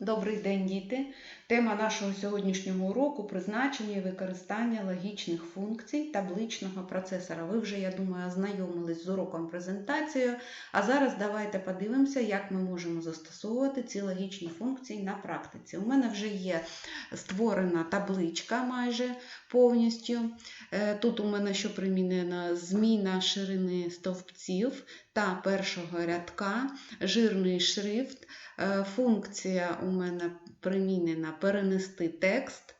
Добрий день, діти! Тема нашого сьогоднішнього уроку призначення і використання логічних функцій табличного процесора. Ви вже, я думаю, ознайомились з уроком презентацією. А зараз давайте подивимося, як ми можемо застосовувати ці логічні функції на практиці. У мене вже є створена табличка майже повністю. Е, Тут у мене що примінено зміна ширини стовпців та першого рядка, жирний шрифт. Е, Функція у мене примінена перенести текст.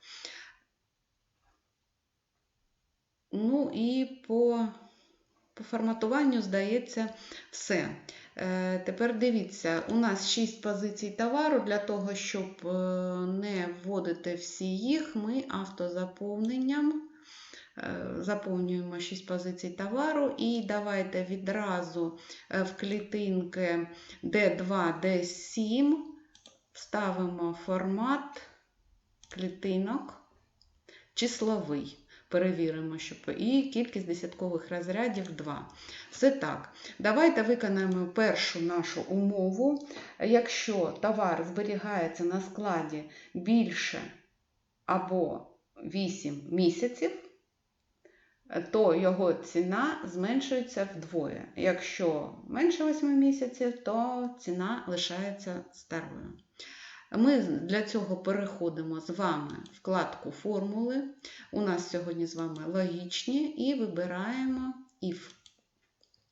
Ну і по, по форматуванню, здається, все. Е, Тепер дивіться, у нас 6 позицій товару. Для того, щоб е, не вводити всі їх, ми автозаповненням заповнюємо 6 позицій товару. І давайте відразу е, в клітинки D2, D7 вставимо формат клітинок числовий. Перевіримо, щоб і кількість десяткових розрядів 2. Все так. Давайте виконаємо першу нашу умову. Якщо товар зберігається на складі більше або 8 місяців, то його ціна зменшується вдвоє. Якщо менше 8 місяців, то ціна лишається старою. Ми для цього переходимо з вами вкладку формули. У нас сьогодні з вами логічні, і вибираємо if.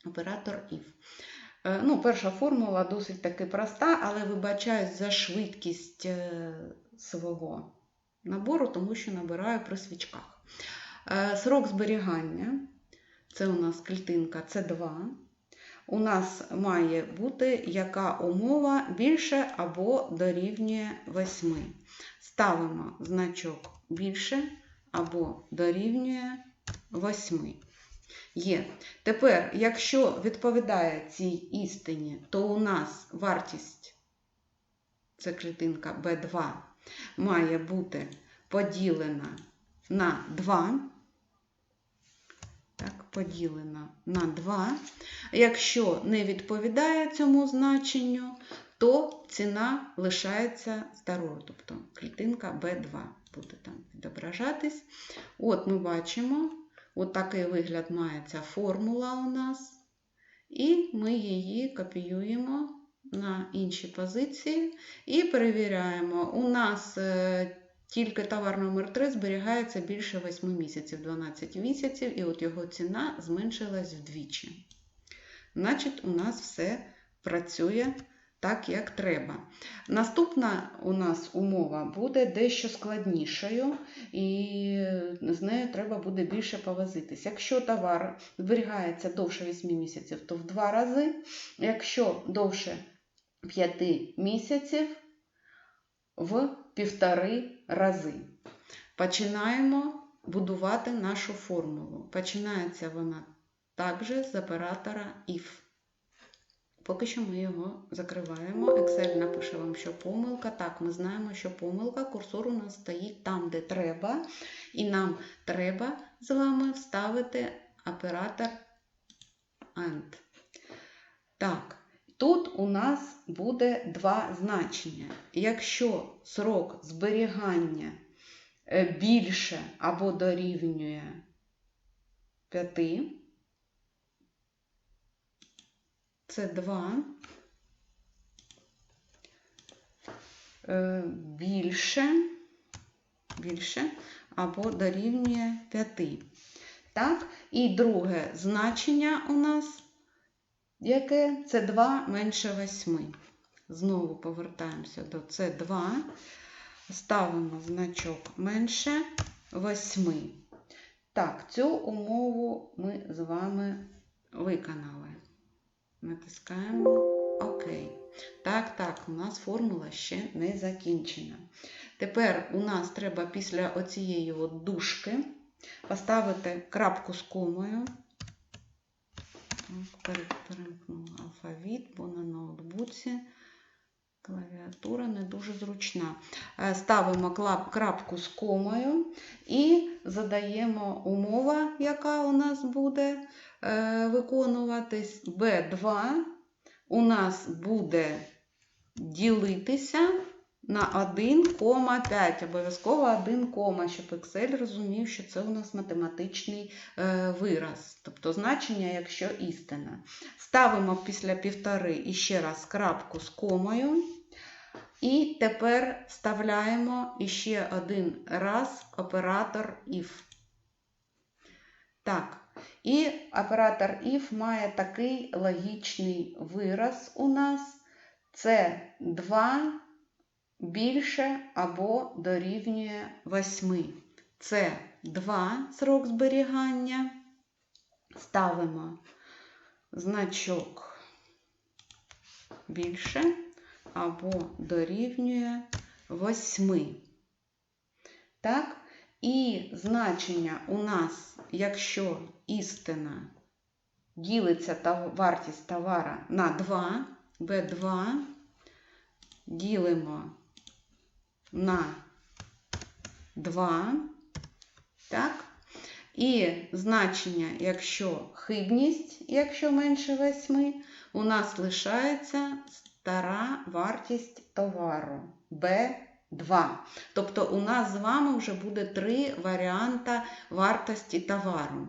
Оператор if. Е, Ну, Перша формула досить таки проста, але вибачаюсь за швидкість е, свого набору, тому що набираю при свічках. Е, Срок зберігання це у нас клітинка С2 у нас має бути яка умова більше або дорівнює 8. Ставимо значок більше або дорівнює 8. Є. Тепер, якщо відповідає цій істині, то у нас вартість, це клітинка B2, має бути поділена на 2 так, поділена на 2. Якщо не відповідає цьому значенню, то ціна лишається старою, тобто клітинка B2 буде там відображатись. От ми бачимо, от такий вигляд має ця формула у нас, і ми її копіюємо на інші позиції і перевіряємо. У нас е, тільки товар номер 3 зберігається більше 8 місяців, 12 місяців, і от його ціна зменшилась вдвічі. Значить, у нас все працює так, як треба. Наступна у нас умова буде дещо складнішою, і з нею треба буде більше повозитись. Якщо товар зберігається довше 8 місяців, то в 2 рази, якщо довше 5 місяців, в півтори рази. Починаємо будувати нашу формулу. Починається вона також з оператора if. Поки що ми його закриваємо. Excel напише вам, що помилка. Так, ми знаємо, що помилка. Курсор у нас стоїть там, де треба. І нам треба з вами вставити оператор AND. Так. Тут у нас буде два значення. Якщо срок зберігання більше або дорівнює 5, це 2, більше, більше або дорівнює 5. Так, і друге значення у нас яке це 2 менше 8. Знову повертаємося до С2, ставимо значок менше 8. Так, цю умову ми з вами виконали. Натискаємо ОК. Так, так, у нас формула ще не закінчена. Тепер у нас треба після оцієї от дужки поставити крапку з комою. Перемкнула алфавіт, бо на ноутбуці клавіатура не дуже зручна. Ставимо крапку з комою і задаємо умова, яка у нас буде виконуватись. B2 у нас буде ділитися на 1,5. Обов'язково 1, щоб Excel розумів, що це у нас математичний е, вираз, тобто значення, якщо істина. Ставимо після півтори і ще раз крапку з комою. І тепер вставляємо іще один раз оператор if. Так, і оператор if має такий логічний вираз у нас. Це 2 більше або дорівнює 8. Це 2 срок зберігання. Ставимо значок більше або дорівнює 8. Так? І значення у нас, якщо істина ділиться та вартість товара на 2, B2 ділимо на 2, так? І значення, якщо хибність, якщо менше 8, у нас лишається стара вартість товару B2. Тобто у нас з вами вже буде три варіанти вартості товару.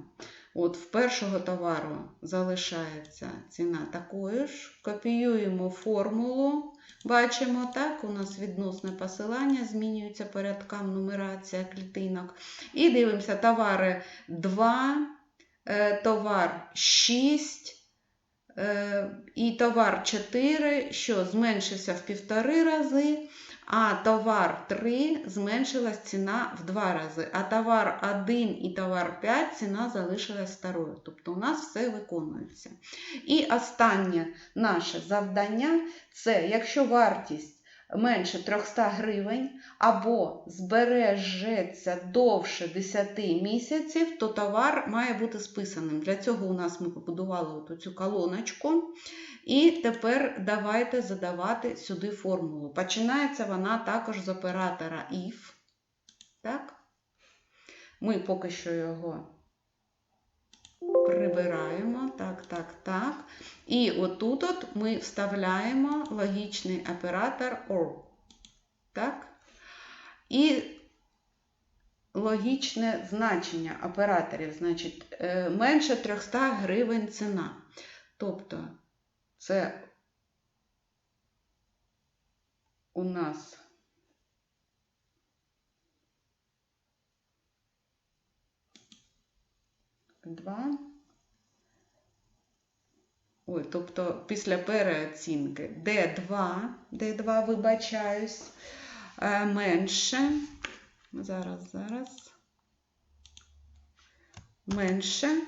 От В першого товару залишається ціна такою ж. Копіюємо формулу. Бачимо, так, у нас відносне посилання, змінюється порядкам нумерація клітинок. І дивимося, товари 2, е, товар 6. І товар 4, що зменшився в півтори рази, а товар 3 зменшилась ціна в 2 рази. А товар 1 і товар 5 ціна залишилась старою. Тобто у нас все виконується. І останнє наше завдання це, якщо вартість менше 300 гривень або збережеться довше 10 місяців, то товар має бути списаним. Для цього у нас ми побудували цю колоночку. І тепер давайте задавати сюди формулу. Починається вона також з оператора if. Так? Ми поки що його прибираємо. Так, так, так. І отут от ми вставляємо логічний оператор OR. Так? І логічне значення операторів, значить, е, менше 300 гривень ціна. Тобто, це у нас два. Ой, тобто після переоцінки D2, D2, вибачаюсь, е, менше. Зараз, зараз. Менше.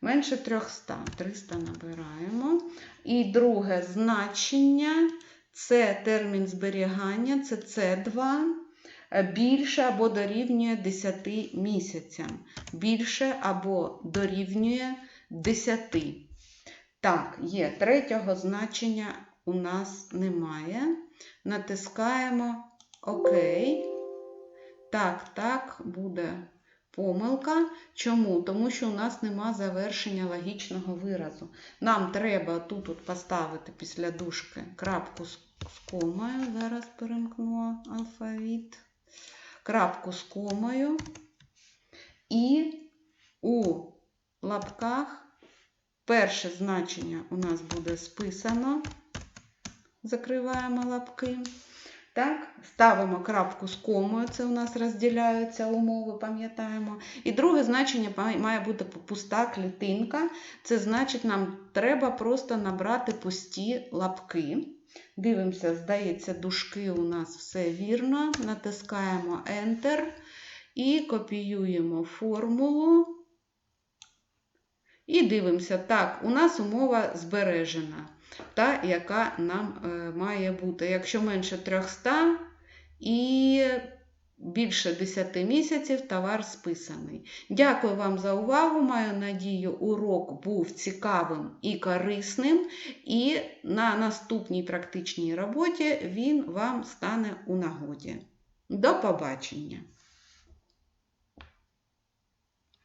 Менше 300. 300 набираємо. І друге значення це термін зберігання, це С2. Більше або дорівнює 10 місяцям. Більше або дорівнює 10. Так, є. Третього значення у нас немає. Натискаємо ОК. Так, так, буде помилка. Чому? Тому що у нас нема завершення логічного виразу. Нам треба тут от поставити після дужки крапку з комою. Зараз перемкну алфавіт. Крапку з комою. І у лапках перше значення у нас буде списано. Закриваємо лапки. Так, Ставимо крапку з комою, це у нас розділяються умови, пам'ятаємо. І друге значення має бути пуста клітинка. Це значить, нам треба просто набрати пусті лапки. Дивимося, здається, дужки у нас все вірно. Натискаємо Enter і копіюємо формулу. І дивимося, так, у нас умова збережена та яка нам е, має бути. Якщо менше 300 і більше 10 місяців товар списаний. Дякую вам за увагу. Маю надію, урок був цікавим і корисним, і на наступній практичній роботі він вам стане у нагоді. До побачення!